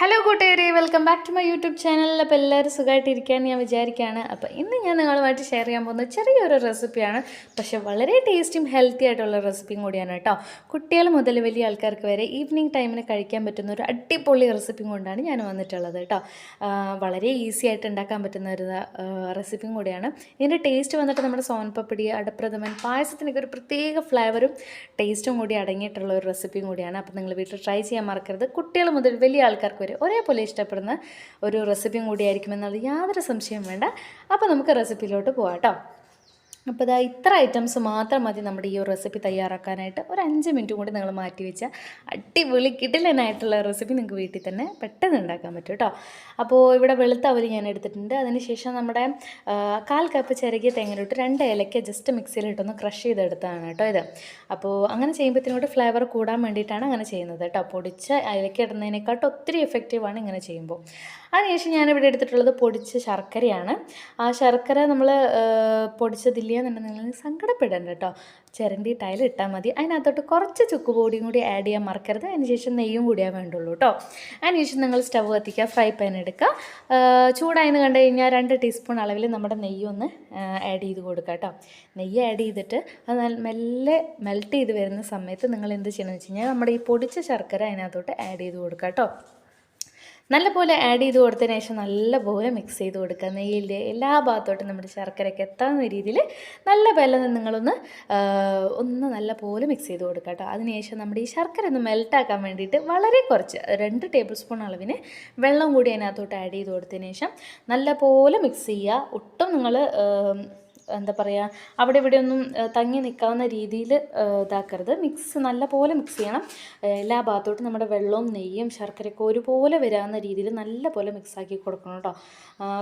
Hello കൂട്ടുകാരെ. Welcome back to my YouTube ചാനലിൽ അപ്പോൾ എല്ലാവരും സുഖമായിട്ടിരിക്കാൻ ഞാൻ വിചാരിക്കുകയാണ് അപ്പോൾ ഇന്ന് ഞാൻ നിങ്ങളുമായിട്ട് ഷെയർ ചെയ്യാൻ പോകുന്ന ചെറിയൊരു റെസിപ്പിയാണ് പക്ഷേ വളരെ ടേസ്റ്റിയും ഹെൽത്തി ആയിട്ടുള്ള റെസിപ്പിയും കൂടിയാണ് കേട്ടോ. കുട്ടികൾ മുതൽ വലിയ ആൾക്കാർക്ക് വരെ ഈവനിങ് ടൈമിന് കഴിക്കാൻ പറ്റുന്ന ഒരു അടിപൊളി റെസിപ്പിയും കൊണ്ടാണ് ഞാൻ വന്നിട്ടുള്ളത് കേട്ടോ. വളരെ ഈസി ആയിട്ട് ഉണ്ടാക്കാൻ പറ്റുന്ന ഒരു റെസിപ്പിയും കൂടിയാണ്. ഇതിന്റെ ടേസ്റ്റ് വന്നിട്ട് നമ്മുടെ സോൻപപ്പടി അടപ്രഥമൻ പായസത്തിനൊക്കെ ഒരു പ്രത്യേക ഫ്ലേവറും ടേസ്റ്റും കൂടി അടങ്ങിയിട്ടുള്ള ഒരു റെസിപ്പിയും കൂടിയാണ്. അപ്പോൾ നിങ്ങൾ വീട്ടിൽ ട്രൈ ചെയ്യാൻ മറക്കരുത്. കുട്ടികൾ മുതൽ വലിയ ആൾക്കാർക്ക് വരെ ഒരേപോലെ ഇഷ്ടപ്പെടുന്ന ഒരു റെസിപ്പിയും കൂടിയായിരിക്കും എന്നുള്ള യാതൊരു സംശയവും വേണ്ട. അപ്പോൾ നമുക്ക് റെസിപ്പിയിലോട്ട് പോകാം കേട്ടോ അപ്പോൾ ഇതാ ഇത്ര ഐറ്റംസ് മാത്രം മതി നമ്മുടെ ഈ ഒരു റെസിപ്പി തയ്യാറാക്കാനായിട്ട്. ഒരു അഞ്ച് മിനിറ്റ് കൂടി നിങ്ങൾ മാറ്റി വെച്ചാൽ അടിപൊളി കിടിലനായിട്ടുള്ള റെസിപ്പി നിങ്ങൾക്ക് വീട്ടിൽ തന്നെ പെട്ടെന്ന് ഉണ്ടാക്കാൻ പറ്റും കേട്ടോ. അപ്പോൾ ഇവിടെ വെളുത്ത അവൽ ഞാൻ എടുത്തിട്ടുണ്ട്. അതിനുശേഷം നമ്മുടെ കാൽ കപ്പ് ചിരകിയ തേങ്ങയിലിട്ട് രണ്ട് ഏലക്ക ജസ്റ്റ് മിക്സിയിലിട്ടൊന്ന് ക്രഷ് ചെയ്തെടുത്തതാണ് കേട്ടോ ഇത്. അപ്പോൾ അങ്ങനെ ചെയ്യുമ്പോഴത്തേനോട് ഫ്ലേവർ കൂടാൻ വേണ്ടിയിട്ടാണ് അങ്ങനെ ചെയ്യുന്നത് കേട്ടോ. പൊടിച്ച ഏലക്ക ഇടുന്നതിനെക്കാട്ടും ഒത്തിരി എഫക്റ്റീവാണ് ഇങ്ങനെ ചെയ്യുമ്പോൾ. അതിനുശേഷം ഞാനിവിടെ എടുത്തിട്ടുള്ളത് പൊടിച്ച ശർക്കരയാണ്. ആ ശർക്കര നമ്മൾ പൊടിച്ചതില്ല എന്നുണ്ടെങ്കിൽ സങ്കടപ്പെടേണ്ട കേട്ടോ ചിരണ്ടി ടൈൽ ഇട്ടാൽ മതി. അതിനകത്തോട്ട് കുറച്ച് ചുക്ക് പൊടിയും കൂടി ആഡ് ചെയ്യാൻ മറക്കരുത്. അതിനുശേഷം നെയ്യും കൂടിയാൽ വേണ്ടുള്ളൂ കേട്ടോ അതിനുശേഷം നിങ്ങൾ സ്റ്റവ് കത്തിക്കുക ഫ്രൈ പാൻ എടുക്കുക. ചൂടായെന്ന് കണ്ടു കഴിഞ്ഞാൽ രണ്ട് ടീസ്പൂൺ അളവിൽ നമ്മുടെ നെയ്യൊന്ന് ആഡ് ചെയ്ത് കൊടുക്കുക കേട്ടോ നെയ്യ് ആഡ് ചെയ്തിട്ട് അത് മെല്ലെ മെൽറ്റ് ചെയ്ത് വരുന്ന സമയത്ത് നിങ്ങൾ എന്ത് ചെയ്യണമെന്ന് വെച്ച് കഴിഞ്ഞാൽ നമ്മുടെ ഈ പൊടിച്ച ശർക്കര അതിനകത്തോട്ട് ആഡ് ചെയ്ത് കൊടുക്കുക കേട്ടോ നല്ലപോലെ ആഡ് ചെയ്ത് കൊടുത്തതിന് ശേഷം നല്ലപോലെ മിക്സ് ചെയ്ത് കൊടുക്കുക. നെയ്യിന്റെ എല്ലാ ഭാഗത്തോട്ടും നമ്മുടെ ശർക്കരയ്ക്ക് എത്താവുന്ന രീതിയിൽ നല്ല പോലെ നിങ്ങളൊന്ന് ഒന്ന് നല്ലപോലെ മിക്സ് ചെയ്ത് കൊടുക്കുക കേട്ടോ അതിനുശേഷം നമ്മുടെ ഈ ശർക്കര ഒന്ന് മെൽട്ടാക്കാൻ വേണ്ടിയിട്ട് വളരെ കുറച്ച് രണ്ട് ടേബിൾ സ്പൂൺ അളവിന് വെള്ളം കൂടി അതിനകത്തോട്ട് ആഡ് ചെയ്ത് കൊടുത്തതിന് ശേഷം നല്ലപോലെ മിക്സ് ചെയ്യുക. ഒട്ടും നിങ്ങൾ എന്താ പറയുക അവിടെ ഇവിടെ ഒന്നും തങ്ങി നിൽക്കാവുന്ന രീതിയിൽ ഇതാക്കരുത്. മിക്സ് നല്ല പോലെ മിക്സ് ചെയ്യണം എല്ലാ ഭാഗത്തോട്ടും നമ്മുടെ വെള്ളവും നെയ്യും ശർക്കരയൊക്കെ ഒരുപോലെ വരാവുന്ന രീതിയിൽ നല്ല പോലെ മിക്സാക്കി കൊടുക്കണം കേട്ടോ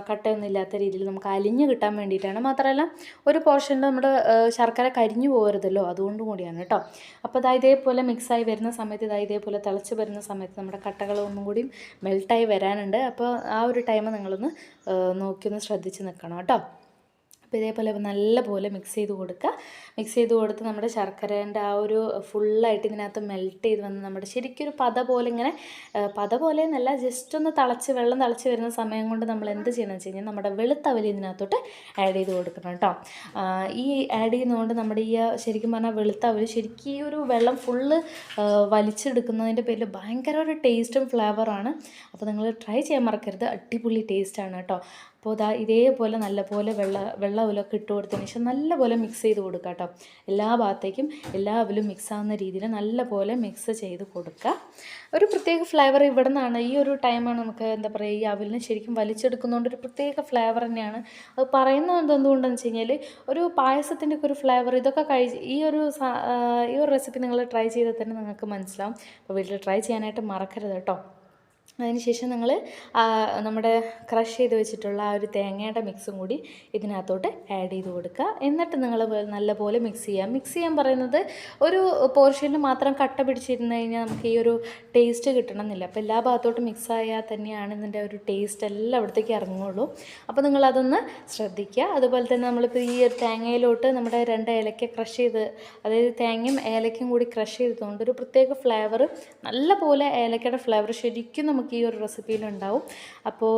കട്ടയൊന്നും ഇല്ലാത്ത രീതിയിൽ നമുക്ക് അലിഞ്ഞ് കിട്ടാൻ വേണ്ടിയിട്ടാണ്. മാത്രമല്ല ഒരു പോർഷനിൽ നമ്മുടെ ശർക്കര കരിഞ്ഞു പോകരുതല്ലോ. അതുകൊണ്ടും കൂടിയാണ് കേട്ടോ അപ്പോൾ ഇതാ ഇതേപോലെ മിക്സായി വരുന്ന സമയത്ത് ഇതാ ഇതേപോലെ തിളച്ച് വരുന്ന സമയത്ത് നമ്മുടെ കട്ടകൾ ഒന്നും കൂടി മെൽട്ടായി വരാനുണ്ട്. അപ്പോൾ ആ ഒരു ടൈം നിങ്ങളൊന്ന് നോക്കി ഒന്ന് ശ്രദ്ധിച്ച് നിൽക്കണം കേട്ടോ അപ്പോൾ ഇതേപോലെ നല്ലപോലെ മിക്സ് ചെയ്ത് കൊടുക്കുക. മിക്സ് ചെയ്ത് കൊടുത്ത് നമ്മുടെ ശർക്കരേന്റെ ആ ഒരു ഫുള്ളായിട്ട് ഇതിനകത്ത് മെൽറ്റ് ചെയ്ത് വന്ന് നമ്മുടെ ശരിക്കും ഒരു പത പോലെ ഇങ്ങനെ പത പോലെ എന്നല്ല ജസ്റ്റ് ഒന്ന് തിളച്ച് വെള്ളം തിളച്ച് വരുന്ന സമയം കൊണ്ട് നമ്മൾ എന്ത് ചെയ്യണമെന്ന് വെച്ച് കഴിഞ്ഞാൽ നമ്മുടെ വെളുത്തവലി ഇതിനകത്തോട്ട് ആഡ് ചെയ്ത് കൊടുക്കണം കേട്ടോ. ഈ ആഡ് ചെയ്യുന്നതുകൊണ്ട് നമ്മുടെ ഈ ശരിക്കും പറഞ്ഞാൽ വെളുത്തവലി ശരിക്കും ഈ ഒരു വെള്ളം ഫുള്ള് വലിച്ചെടുക്കുന്നതിന്റെ പേരിൽ ഭയങ്കര ഒരു ടേസ്റ്റും ഫ്ലേവറാണ് അപ്പോൾ നിങ്ങൾ ട്രൈ ചെയ്യാൻ മറക്കരുത്. അടിപൊളി ടേസ്റ്റാണ് കേട്ടോ. അപ്പോൾ ഇതാ ഇതേപോലെ നല്ലപോലെ വെള്ള വെള്ള ഉലൊക്കെ ഇട്ട് കൊടുത്തതിന് ശേഷം നല്ലപോലെ മിക്സ് ചെയ്ത് കൊടുക്കുക കേട്ടോ. എല്ലാ ഭാഗത്തേക്കും എല്ലാ അവലും മിക്സ് ആവുന്ന രീതിയിൽ നല്ലപോലെ മിക്സ് ചെയ്ത് കൊടുക്കുക. ഒരു പ്രത്യേക ഫ്ലേവർ ഇവിടെ നിന്നാണ്. ഈ ഒരു ടൈമാണ് നമുക്ക് എന്താ പറയുക ഈ അവലിനെ ശരിക്കും വലിച്ചെടുക്കുന്നതുകൊണ്ട് ഒരു പ്രത്യേക ഫ്ലേവർ തന്നെയാണ്. അത് പറയുന്നത് എന്തുകൊണ്ടെന്ന് വെച്ച് കഴിഞ്ഞാൽ ഒരു പായസത്തിന്റെ ഒക്കെ ഒരു ഫ്ലേവർ ഇതൊക്കെ കഴിച്ച് ഈ ഒരു ഈ ഒരു റെസിപ്പി നിങ്ങൾ ട്രൈ ചെയ്താൽ തന്നെ നിങ്ങൾക്ക് മനസ്സിലാവും. അപ്പോൾ വീട്ടിൽ ട്രൈ ചെയ്യാനായിട്ട് മറക്കരുത് കേട്ടോ. അതിനുശേഷം നിങ്ങൾ നമ്മുടെ ക്രഷ് ചെയ്ത് വെച്ചിട്ടുള്ള ആ ഒരു തേങ്ങയുടെ മിക്സും കൂടി ഇതിനകത്തോട്ട് ആഡ് ചെയ്ത് കൊടുക്കുക. എന്നിട്ട് നിങ്ങൾ നല്ലപോലെ മിക്സ് ചെയ്യുക. മിക്സ് ചെയ്യാൻ പറയുന്നത് ഒരു പോർഷനിൽ മാത്രം കട്ട പിടിച്ചിരുന്ന് കഴിഞ്ഞാൽ നമുക്ക് ഈ ഒരു ടേസ്റ്റ് കിട്ടണമെന്നില്ല. അപ്പോൾ എല്ലാ ഭാഗത്തോട്ടും മിക്സ് ആയാൽ തന്നെയാണ് ഇതിന്റെ ഒരു ടേസ്റ്റ് എല്ലാം അവിടത്തേക്ക് ഇറങ്ങുള്ളൂ. അപ്പോൾ നിങ്ങളതൊന്ന് ശ്രദ്ധിക്കുക. അതുപോലെ തന്നെ നമ്മളിപ്പോൾ ഈ ഒരു തേങ്ങയിലോട്ട് നമ്മുടെ രണ്ട് ഏലക്ക ക്രഷ് ചെയ്ത് അതായത് തേങ്ങയും ഏലക്കയും കൂടി ക്രഷ് ചെയ്തതുകൊണ്ട് ഒരു പ്രത്യേക ഫ്ലേവർ നല്ലപോലെ ഏലക്കയുടെ ഫ്ലേവർ ശരിക്കും നമുക്ക് ഈ ഒരു റെസിപ്പിയിലുണ്ടാവും അപ്പോൾ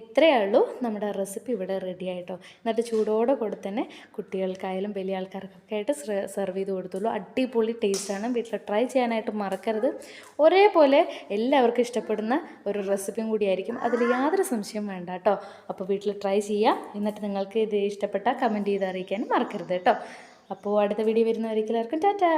ഇത്രയേ ഉള്ളൂ നമ്മുടെ റെസിപ്പി ഇവിടെ റെഡി ആയിട്ടോ. എന്നിട്ട് ചൂടോടെ കൂടെ തന്നെ കുട്ടികൾക്കായാലും വലിയ ആൾക്കാർക്കൊക്കെ ആയിട്ട് സെർവ് ചെയ്ത് കൊടുത്തുള്ളൂ. അടിപൊളി ടേസ്റ്റാണ് വീട്ടിൽ ട്രൈ ചെയ്യാനായിട്ട് മറക്കരുത്. ഒരേപോലെ എല്ലാവർക്കും ഇഷ്ടപ്പെടുന്ന ഒരു റെസിപ്പിയും കൂടിയായിരിക്കും അതിൽ യാതൊരു സംശയം വേണ്ട കേട്ടോ. അപ്പോൾ വീട്ടിൽ ട്രൈ ചെയ്യാം. എന്നിട്ട് നിങ്ങൾക്ക് ഇത് ഇഷ്ടപ്പെട്ടാൽ കമന്റ് ചെയ്ത് അറിയിക്കാനും മറക്കരുത് കേട്ടോ. അപ്പോൾ അടുത്ത വീഡിയോ എല്ലാവർക്കും ടാറ്റാ.